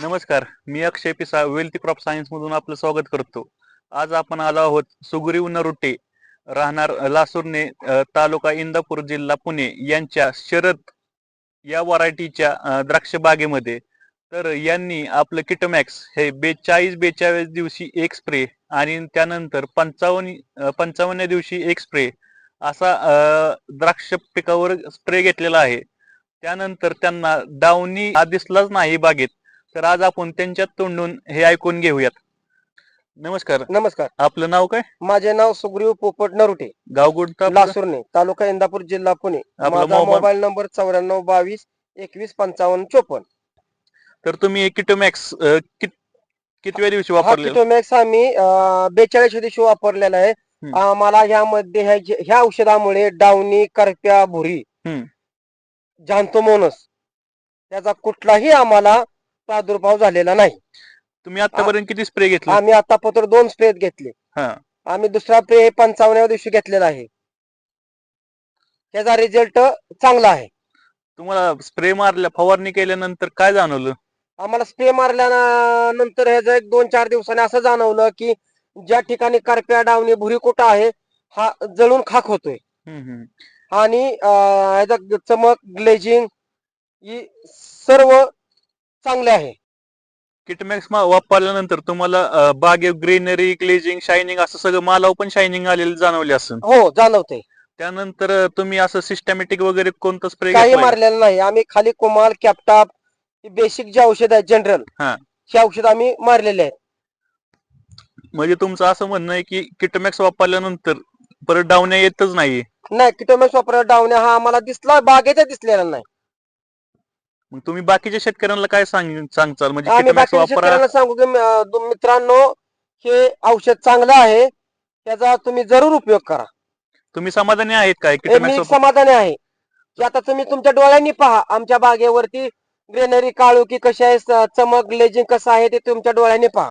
नमस्कार मी अक्षय पिसा wealthy crop science मधून आपलं स्वागत करतो. आज आपण आलो आहोत सुगरी नरुटे राहणार लासूरने तालुका इंदापूर जिल्हा पुणे यांच्या शरद या व्हरायटीच्या द्राक्ष बागेमध्ये. तर यांनी आपलं किटमॅक्स हे बेचाळीस बेचाळीस दिवशी एक स्प्रे आणि त्यानंतर पंचावन्न पंचावन्न दिवशी एक स्प्रे असा द्राक्ष पिकावर स्प्रे घेतलेला आहे. त्यानंतर त्यांना डावणी हा दिसलाच नाही बागेत. तर आज आपण त्यांच्या तोंडून हे ऐकून घेऊयात. नमस्कार. नमस्कार. आपलं नाव काय? माझे नाव सुग्रीव पोपट नरुटे. गाव कोणतं आपलं? लासूरने तालुका इंदापूर जिल्हा पुणे. आपला माझा मोबाईल- मोबाईल नंबर चौऱ्याण्णव बावीस एकवीस पंचावन्न चोपन्न. तर तुम्ही हे किटोमॅक्स अ, कित कितव्या दिवशी हा वापरले किटोमॅक्स आम्ही बेचाळीस दिवशी वापरलेला आहे. हम्म. आम्हाला ह्यामध्ये ह्या- ह्या औषधामुळे डावणी करप्या भुरी हम्म. जांतोमोनस त्याचा कुठलाही आम्हाला प्रादुर्भाव झालेला नाही. तुम्ही आतापर्यंत किती स्प्रे घेतले? आम्ही आता पत्र दोन स्प्रे घेतले. हा. आम्ही दुसरा स्प्रे हे पंचावन्नव्या दिवशी घेतलेला आहे. त्याचा रिझल्ट चांगला आहे. तुम्हाला स्प्रे मारल्या फवारणी केल्यानंतर काय जाणवलं? आम्हाला स्प्रे मारल्यानंतर ह्याचं एक दोन चार दिवसांनी असं जाणवलं की ज्या ठिकाणी करप्या डावणी भुरी कुठं आहे हा जळून खाक होतोय. हम्म, हम्म. आणि अं, ह्याचा चमक ग्लेजिंग ही सर्व चांगले आहे. किटमॅक्स वापरल्यानंतर तुम्हाला अ, बागे ग्रीनरी ग्लेजिंग शायनिंग असं सगळं मालाव पण शायनिंग आलेलं जाणवले असं हो जाणवते. त्यानंतर अ, तुम्ही असं सिस्टमॅटिक वगैरे कोणतं स्प्रे काही मारलेलं नाही. आम्ही खाली कुमाल कॅपटाप बेसिक जे औषध आहे जनरल हा. हे औषध आम्ही मारलेले आहेत. म्हणजे तुमचं असं म्हणणं आहे की किटमॅक्स वापरल्यानंतर परत डावण्या येतच नाही. नाही किटोमॅक्स वापर डावण्या हा आम्हाला दिसला बागेचा दिसलेला नाही. मग तुम्ही बाकीच्या शेतकऱ्यांना काय सांग सांगचाल म्हणजे आम्ही बाकीच्या वापरा शेतकऱ्यांना सांगू की अं, दु- मित्रांनो हे औषध चांगलं आहे. त्याचा तुम्ही जरूर उपयोग करा. तुम्ही समाधानी आहेत काय हे मी समाधानी आहे. की आता तुम्ही तुमच्या डोळ्यांनी पहा आमच्या बागेवरती ग्रेनरी काळू की कशी आहे स- चमक ग्लेजिंग कसं आहे ते तुमच्या डोळ्यांनी पहा.